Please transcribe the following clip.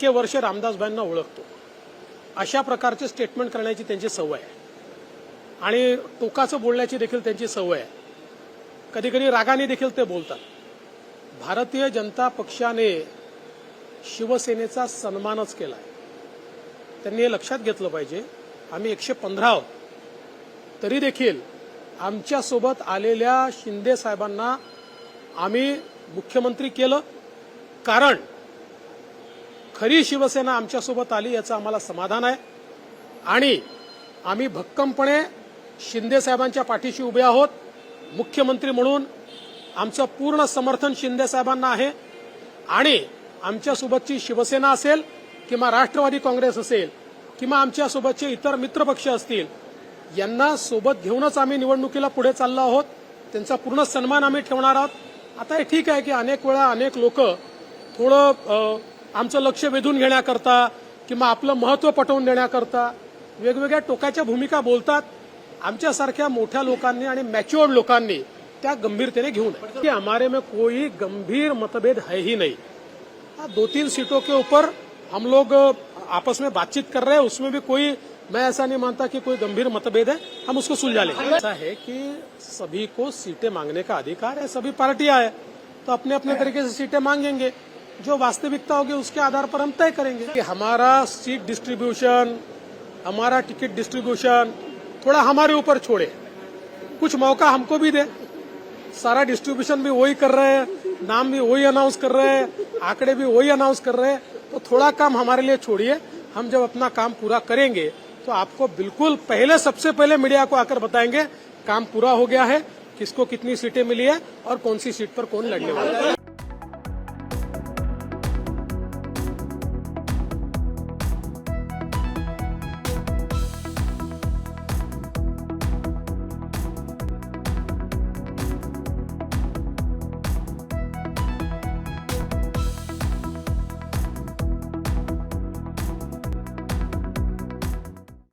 इतके वर्ष रामदासभाईंना ओळखतो. अशा प्रकारचे स्टेटमेंट करण्याची त्यांची सवय आहे. आणि टोकाचं बोलण्याची देखील त्यांची सवय आहे. कधी कधी रागाने देखील ते बोलतात. भारतीय जनता पक्षाने शिवसेनेचा सन्मानच केला आहे त्यांनी हे लक्षात घेतलं पाहिजे. आम्ही एकशे पंधरा आहोत. तरी देखील आमच्यासोबत आलेल्या शिंदे साहेबांना आम्ही मुख्यमंत्री केलं. कारण खरी शिवसेना आमच्यासोबत आली याचं आम्हाला समाधान आहे. आणि आम्ही भक्कमपणे शिंदेसाहेबांच्या पाठीशी उभे आहोत. मुख्यमंत्री म्हणून आमचं पूर्ण समर्थन शिंदेसाहेबांना आहे. आणि आमच्यासोबतची शिवसेना असेल किंवा राष्ट्रवादी काँग्रेस असेल किंवा आमच्यासोबतचे इतर मित्रपक्ष असतील यांना सोबत घेऊनच आम्ही निवडणुकीला पुढे चाललो आहोत. त्यांचा पूर्ण सन्मान आम्ही ठेवणार आहोत. आता हे ठीक आहे की अनेक वेळा अनेक लोक थोडं आमचं लक्ष वेधून घेण्याकरता किंवा आपलं महत्त्व पटवून देण्याकरता वेगवेगळ्या टोकाच्या भूमिका बोलतात. आमच्यासारख्या मोठ्या लोकांनी आणि मॅच्युअर्ड लोकांनी त्या गंभीरतेने घेऊ नये. हमारे में कोई गंभीर मतभेद है ही नहीं. दो तीन सीटों के ऊपर हम लोग आपस में बातचीत कर रहे हैं उसमें भी कोई मैं ऐसा नहीं मानता कि कोई गंभीर मतभेद है हम उसको सुलझा लेंगे। ऐसा है कि सभी को सीटें मांगने का अधिकार है सभी पार्टियां है तो अपने अपने तरीके से सीटें मांगेंगे। जो वास्तविकता होगी उसके आधार पर हम तय करेंगे। कि हमारा सीट डिस्ट्रीब्यूशन हमारा टिकट डिस्ट्रीब्यूशन थोड़ा हमारे ऊपर छोड़े। कुछ मौका हमको भी दे। सारा डिस्ट्रीब्यूशन भी वही कर रहे हैं, नाम भी वही अनाउंस कर रहे हैं, आंकड़े भी वही अनाउंस कर रहे हैं। तो थोड़ा काम हमारे लिए छोड़िए। हम जब अपना काम पूरा करेंगे तो आपको बिल्कुल पहले, सबसे पहले मीडिया को आकर बताएँगे, काम पूरा हो गया है, किसको कितनी सीटें मिली है और कौन सी सीट पर कौन लड़ने वाला है।